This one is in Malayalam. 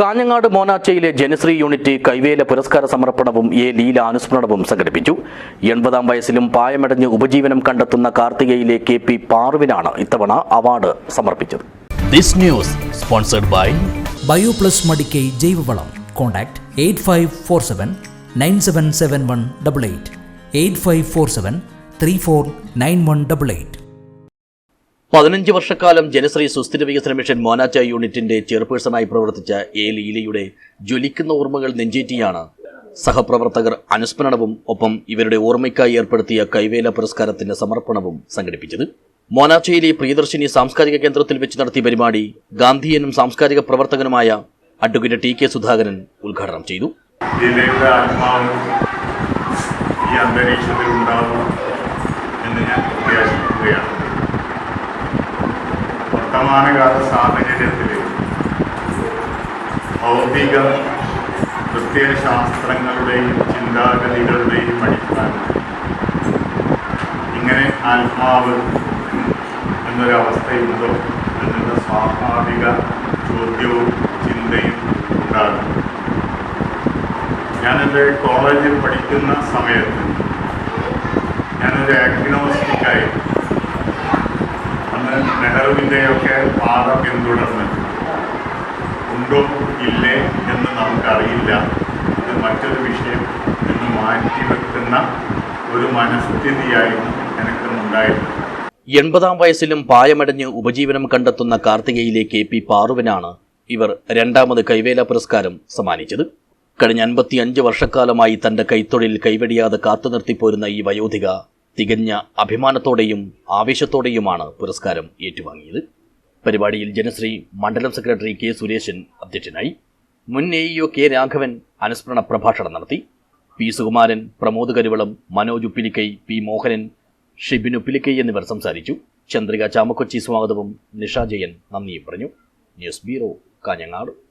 കാഞ്ഞങ്ങാട് മോനാച്ചയിലെ ജനശ്രീ യൂണിറ്റ് കൈവേല പുരസ്കാര സമർപ്പണവും എ ലീല അനുസ്മരണവും സംഘടിപ്പിച്ചു. എൺപതാം വയസ്സിലും പായമടഞ്ഞ് ഉപജീവനം കണ്ടെത്തുന്ന കാർത്തികയിലെ കെ പി പാറുവിനാണ് ഇത്തവണ അവാർഡ് സമർപ്പിച്ചത്. This news sponsored by Bioplus Madikkai ജൈവവളം. Contact eight five four seven nine seven seven one double eight. Eight five four seven three four nine one double eight. പതിനഞ്ച് വർഷക്കാലം ജനശ്രീ സുസ്ഥിര വികസന മിഷൻ മോനാച്ച യൂണിറ്റിന്റെ ചെയർപേഴ്സണായി പ്രവർത്തിച്ച എ ലീലയുടെ ജ്വലിക്കുന്ന ഓർമ്മകൾ നെഞ്ചേറ്റിയാണ് സഹപ്രവർത്തകർ അനുസ്മരണവും ഒപ്പം ഇവരുടെ ഓർമ്മയ്ക്കായി ഏർപ്പെടുത്തിയ കൈവേല പുരസ്കാരത്തിന്റെ സമർപ്പണവും സംഘടിപ്പിച്ചത്. മോനാച്ചയിലെ പ്രിയദർശിനി സാംസ്കാരിക കേന്ദ്രത്തിൽ വെച്ച് നടത്തിയ പരിപാടി ഗാന്ധിയനും സാംസ്കാരിക പ്രവർത്തകനുമായ അഡ്വക്കേറ്റ് ടി കെ സുധാകരൻ ഉദ്ഘാടനം ചെയ്തു. അന്തരീക്ഷത്തിൽ ഉണ്ടാകും എന്ന് ഞാൻ പ്രത്യാശിക്കുകയാണ് വർത്തമാനകാല സാഹചര്യത്തിൽ ഭൗതിക പ്രത്യയശാസ്ത്രങ്ങളുടെയും ചിന്താഗതികളുടെയും അടിസ്ഥാനം ഇങ്ങനെ ആത്മാവ് എന്നൊരവസ്ഥയുണ്ടോ എന്നുള്ള സ്വാഭാവിക ചോദ്യവും ചിന്തയും ഉണ്ടാകും. ഞാനെന്റെ കോളേജിൽ പഠിക്കുന്ന സമയത്ത് ഞാനൊരു ആക്ടിനോസ്റ്റിക്കായിരുന്നു നെഹ്റുവിന്റെയൊക്കെ പാത പിന്തുടർന്ന് ഉണ്ടോ ഇല്ലേ എന്ന് നമുക്കറിയില്ല. ഇത് മറ്റൊരു വിഷയം. എന്ന് മാറ്റിവെക്കുന്ന ഒരു മനസ്ഥിതിയായിരുന്നു എനിക്കുണ്ടായിരുന്നത് എൺപതാം വയസ്സിലും പായമടഞ്ഞ് ഉപജീവനം കണ്ടെത്തുന്ന കാർത്തികയിലെ കെ പി പാറുവിനാണ് ഇവർ രണ്ടാമത് കൈവേല പുരസ്കാരം സമ്മാനിച്ചത്. കഴിഞ്ഞ അൻപത്തി അഞ്ച് വർഷക്കാലമായി തന്റെ കൈത്തൊഴിൽ കൈവെടിയാതെ കാത്തുനിർത്തിപ്പോരുന്ന ഈ വയോധിക തികഞ്ഞ അഭിമാനത്തോടെയും ആവേശത്തോടെയുമാണ് പുരസ്കാരം ഏറ്റുവാങ്ങിയത്. പരിപാടിയിൽ ജനശ്രീ മണ്ഡലം സെക്രട്ടറി കെ സുരേഷൻ അധ്യക്ഷനായി മുൻ എ ഇഒ കെ രാഘവൻ അനുസ്മരണ പ്രഭാഷണം നടത്തി. പി സുകുമാരൻ പ്രമോദ് കരുവളം മനോജ് ഉപ്പിലിക്കൈ പി മോഹനൻ ഷിബിൻ ഉപ്പിലിക്കൈ എന്നിവർ സംസാരിച്ചു. ചന്ദ്രിക ചാമക്കൊച്ചി സ്വാഗതവും നിഷാ ജയൻ നന്ദിയും പറഞ്ഞു. News bureau Kanhangad.